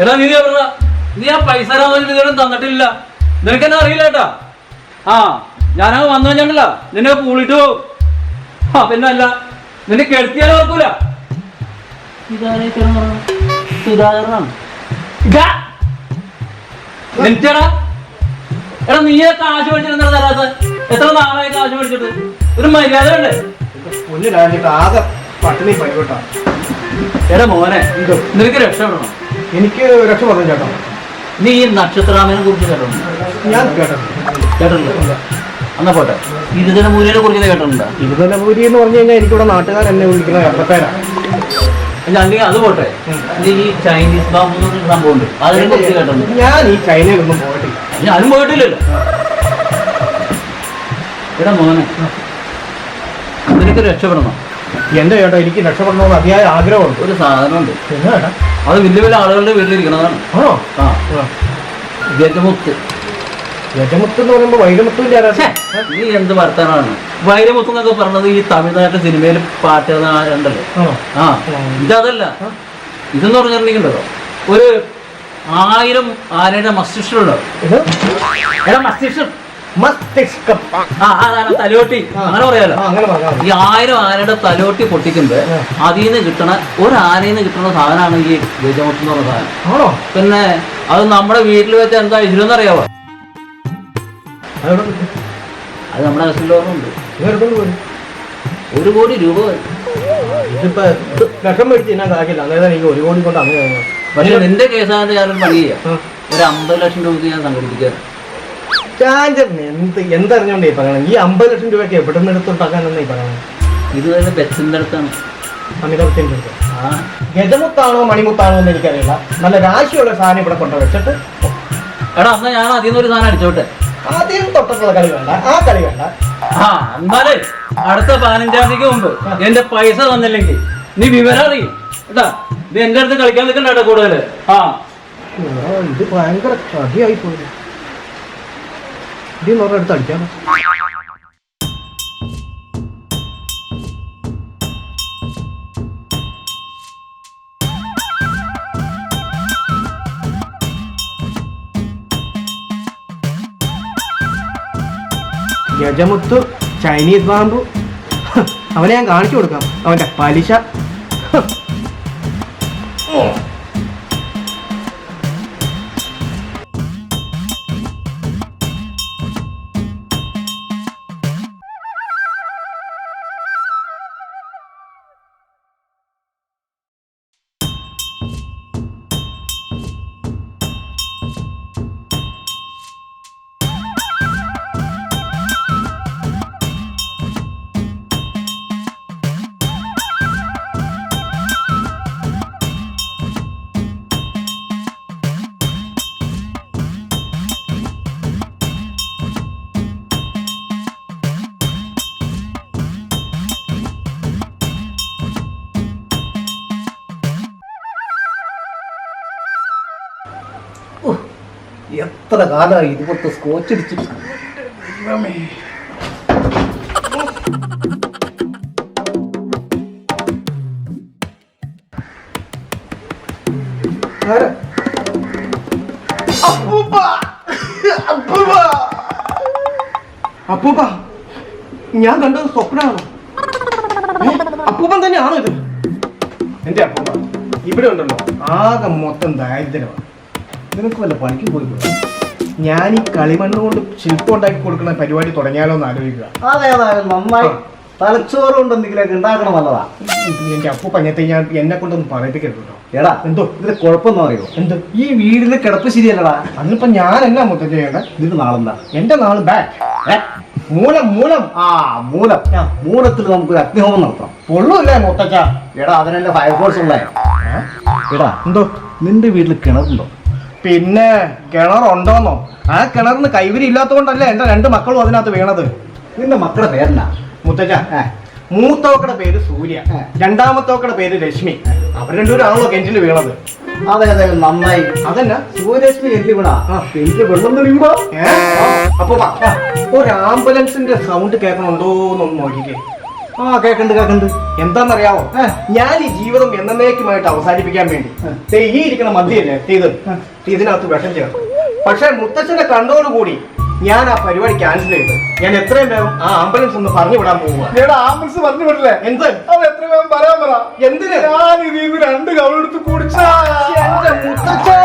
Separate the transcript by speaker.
Speaker 1: എടാ നീ പറഞ്ഞ നീ ആ പൈസ തരാൻ ഇതുവരെ തന്നിട്ടില്ല. നിനക്ക് എന്നെ അറിയില്ല കേട്ടാ ആ ഞാനങ്ങ് വന്നു കഴിഞ്ഞല്ല നിന്നെ പൂളിട്ട് പോകും ആ പിന്നെ അല്ല നിന്നെ കെടുത്തിയാലും ഓർക്കൂല എടാ. നീ കാശ് മേടിച്ചിട്ട് തരാത്ത? എത്ര നാളായി കാശ് മേടിച്ചിട്ട്? ഒരു മര്യാദ ഉണ്ട്
Speaker 2: ആകെ പട്ടിണി പരിവട്ടാ
Speaker 1: എടാ മോനെ നിനക്ക് രക്ഷപ്പെടണം.
Speaker 2: എനിക്ക് രക്ഷപ്പെടുന്നു ചേട്ടാ.
Speaker 1: നീ ഈ നക്ഷത്രാമനെ കുറിച്ച് കേട്ടിട്ടുണ്ട്?
Speaker 2: ഞാൻ കേട്ടിട്ടുണ്ട്.
Speaker 1: കേട്ടിട്ടുണ്ട്. എന്നാ പോട്ടെ. ഇരുതലമൂരിയെ കുറിച്ച് കേട്ടിട്ടുണ്ട്?
Speaker 2: ഇരുതലമൂരി എന്ന് പറഞ്ഞു കഴിഞ്ഞാൽ എനിക്കിവിടെ നാട്ടുകാർ എന്നെ വിളിക്കുന്ന
Speaker 1: അല്ല അല്ലെങ്കിൽ അത് പോട്ടെ. ഈ ചൈനീസ് ബാബു എന്ന് പറഞ്ഞൊരു സംഭവം ഉണ്ട് അതിനെ കുറിച്ച് കേട്ടിട്ടുണ്ട്?
Speaker 2: ഞാൻ ഈ ചൈനയിലൊന്നും പോയിട്ടില്ല.
Speaker 1: ഞാനും പോയിട്ടില്ലല്ലോ. എടാ മോനെ എനിക്ക് രക്ഷപ്പെടണം?
Speaker 2: എന്റെ ചേട്ടാ എനിക്ക് രക്ഷപ്പെടണമെന്ന് അതിയായ ആഗ്രഹമുണ്ട്.
Speaker 1: ഒരു സാധനമുണ്ട്.
Speaker 2: എന്നാ ചേട്ടാ
Speaker 1: അത് വലിയ വലിയ ആളുകളുടെ വീട്ടിലിരിക്കണതാണ്.
Speaker 2: ആണോ?
Speaker 1: ആ. ഗജമുത്ത്.
Speaker 2: ഗജമുത്ത് എന്ന് പറയുമ്പോ വൈരമുത്തുവിന്റെ ആരാ?
Speaker 1: നീ എന്ത് വർത്താനാണ്? വൈരമുത്ത് എന്നൊക്കെ പറഞ്ഞത് ഈ തമിഴ്നാട്ടിലെ സിനിമയിൽ പാട്ട് ഉണ്ടല്ലോ ആ. ഇതല്ല. ഇതെന്ന് പറഞ്ഞിട്ടുണ്ടെങ്കിലോ ഒരു ആയിരം ആനയുടെ മസ്തിഷ്കമുണ്ടോ.
Speaker 2: ഇത്?
Speaker 1: എടാ മസ്തിഷ്കം.
Speaker 2: മസ്തിഷ്കം.
Speaker 1: ആ അതാണ് തലോട്ടി. അങ്ങനെ പറയാലോ? ഈ ആയിരം ആനയുടെ തലോട്ടി പൊട്ടിക്കുമ്പോ. അതിൽ നിന്ന് കിട്ടണ ഒരു ആനയിൽ നിന്ന് കിട്ടുന്ന സാധനമാണ് ഈ ഗജമുട്ട് എന്ന് പറഞ്ഞ സാധനം.
Speaker 2: ആണോ?
Speaker 1: പിന്നെ അത് നമ്മുടെ വീട്ടിൽ വെച്ച് എന്താ ഐശ്വര്യം അറിയാവോ അത് നമ്മുടെ
Speaker 2: ഇത്
Speaker 1: ഒരു കോടി രൂപ
Speaker 2: ഇതിപ്പോ ഇത് വിഷം മേടിച്ച് തിന്നാൻ കാശില്ല. അന്നേരം എനിക്ക് ഒരു കോടി കൊണ്ട് അങ്ങനെ.
Speaker 1: പക്ഷെ നിന്റെ കേസാണ് ഞാനൊരു പണി ചെയ്യാം. ഒരു അമ്പത് ലക്ഷം രൂപ ഞാൻ സംഘടിപ്പിക്കാം
Speaker 2: ചാഞ്ചറിന് എന്ത് എന്തറിഞ്ഞോണ്ടേ പറയണം ഈ അമ്പത് ലക്ഷം രൂപയ്ക്ക് എവിടെ നിന്ന് എടുത്തുണ്ടാക്കാനെന്നേ പറയണം
Speaker 1: ഇത് തന്നെ ബെച്ചിന്റെ അടുത്താണ്.
Speaker 2: അമിതാഭത്തിന്റെ അടുത്ത്.
Speaker 1: ആ.
Speaker 2: ഗജമുത്താണോ മണിമുത്താണോ എന്ന് എനിക്കറിയില്ല. നല്ല രാശിയുള്ള സാധനം ഇവിടെ കൊണ്ടു വെച്ചിട്ട്
Speaker 1: എടാ എന്നാ ഞാൻ അതിൽ നിന്ന് ഒരു സാധനം അടിച്ചോട്ടെ?
Speaker 2: ആദ്യം തൊട്ടിട്ടുള്ള കളി വേണ്ട. ആ കളി വേണ്ട.
Speaker 1: ആ എന്നാലേ അടുത്ത പതിനഞ്ചാം തീയതിക്ക് മുമ്പ് എന്റെ പൈസ തന്നില്ലെങ്കിൽ നീ വിവരം അറിയും. കേട്ടാ? നീ എന്റെ അടുത്ത് കളിക്കാൻ നിൽക്കണ്ട കൂടുതൽ ആ,
Speaker 2: ഇത് ഭയങ്കര കഥയായി പോയി. ഇതിന്ന് പറഞ്ഞ അടുത്ത് അടിക്കാം ഗജമുത്ത് ചൈനീസ് ബാമ്പു അവനെ ഞാൻ കാണിച്ചു കൊടുക്കാം. അവന്റെ പലിശ. എത്ര കാലമായി ഇതുപോലത്തെ സ്കോച്ച് അടിച്ചിട്ട്? അപ്പൂപ്പ! ഞാൻ കണ്ടത് സ്വപ്നമാണോ? അപ്പൂപ്പൻ തന്നെയാണോ ഇത്? എന്റെ അപ്പൂപ്പ ഇവിടെ ഉണ്ടല്ലോ. ആകെ മൊത്തം ദാരിദ്ര്യമാണ്. നിനക്ക് വല്ല പണിക്ക് പോയി ഞാൻ ഈ കളിമണ്ണ് കൊണ്ട് ശില്പം ഉണ്ടാക്കി കൊടുക്കുന്ന പരിപാടി തുടങ്ങിയാലോ എന്ന് ആലോചിക്കുക.
Speaker 3: അതെ നന്നായി. തലച്ചോറ് കൊണ്ട് എന്തെങ്കിലുമൊക്കെ ഉണ്ടാക്കണം നല്ലതാ.
Speaker 2: എന്റെ അപ്പു പഞ്ഞത്തെ ഞാൻ എന്നെ കൊണ്ടൊന്നും പറയിപ്പിക്കരുത് കേട്ടോ.
Speaker 3: എടാ
Speaker 2: എന്തോ?
Speaker 3: ഇതിന് കുഴപ്പമെന്ന് അറിയോ
Speaker 2: എന്ത്?
Speaker 3: ഈ വീടിന് കിടപ്പ് ശരിയല്ലടാ.
Speaker 2: അതിനിപ്പോ ഞാൻ എന്നാ മൊത്തം ചെയ്യണ്ട
Speaker 3: ഇതിന് നാളെന്താ?
Speaker 2: എന്റെ നാൾ ബാക്ക് മൂലം മൂലം.
Speaker 3: ആ മൂലം.
Speaker 2: മൂലത്തിൽ
Speaker 3: മൂലത്തിൽ നമുക്ക് അഗ്നിഹോമം നടത്താം
Speaker 2: പൊള്ളൂല്ലേ മൊത്തച്ച
Speaker 3: എടാ അതിനെ ഫയർ ഫോഴ്സ് ഉള്ളേ. എടാ
Speaker 2: എന്തോ?
Speaker 3: നിന്റെ വീട്ടിൽ കിണറുണ്ടോ?
Speaker 2: പിന്നെ കിണറുണ്ടോന്നോ ആ കിണറിന് കൈവരി ഇല്ലാത്തതുകൊണ്ടല്ല എന്റെ രണ്ട് മക്കളും അതിനകത്ത് വീണത്?
Speaker 3: നിന്റെ മക്കളുടെ പേരെന്നാ?
Speaker 2: മുത്തച്ഛ.
Speaker 3: മൂത്തോക്കടെ
Speaker 2: മൂത്തവക്കടെ പേര് സൂര്യ.
Speaker 3: രണ്ടാമത്തോക്കടെ
Speaker 2: രണ്ടാമത്തവക്കടെ പേര് രശ്മി. അവർ രണ്ടുപേരാണല്ലോ കെഞ്ചിൽ വീണത്.
Speaker 3: അതെ അതെ നന്നായി.
Speaker 2: അതല്ല?
Speaker 3: സൂര്യലക്ഷ്മി എന്ത് വീണാ. എനിക്ക് വെള്ളം തെളിയൂടാ
Speaker 2: ഏ? അപ്പൊ. ഒരു ആംബുലൻസിന്റെ സൗണ്ട് കേൾക്കണുണ്ടോ എന്നൊന്ന് നോക്കിക്കേ.
Speaker 3: ആ കേക്കണ്ട് കേക്കണ്ട്.
Speaker 2: എന്താണെന്നറിയാവോ
Speaker 3: ഏ.
Speaker 2: ഞാൻ ഈ ജീവിതം എന്നേക്കുമായിട്ട് അവസാനിപ്പിക്കാൻ വേണ്ടി ഈ ഇരിക്കുന്ന മദ്യല്ലേ ഇത്? ഇതിനകത്ത് വിഷം ചേർത്ത് പക്ഷെ മുത്തച്ഛനെ കണ്ടോടുകൂടി ഞാൻ ആ പരിപാടി ക്യാൻസൽ ചെയ്ത്. ഞാൻ എത്രയും വേഗം ആ ആംബുലൻസ് ഒന്ന് പറഞ്ഞു വിടാൻ പോവുക
Speaker 3: ആംബുലൻസ് പറഞ്ഞു വിടില്ലേ?
Speaker 2: എന്ത്?
Speaker 3: അത് എത്ര വേഗം പറയാൻ പറ.
Speaker 2: എന്തിനാ?
Speaker 3: ഞാൻ ഇതിൽ രണ്ട് കവളെടുത്ത് കുടിച്ചാ.
Speaker 2: മുത്തച്ഛാ.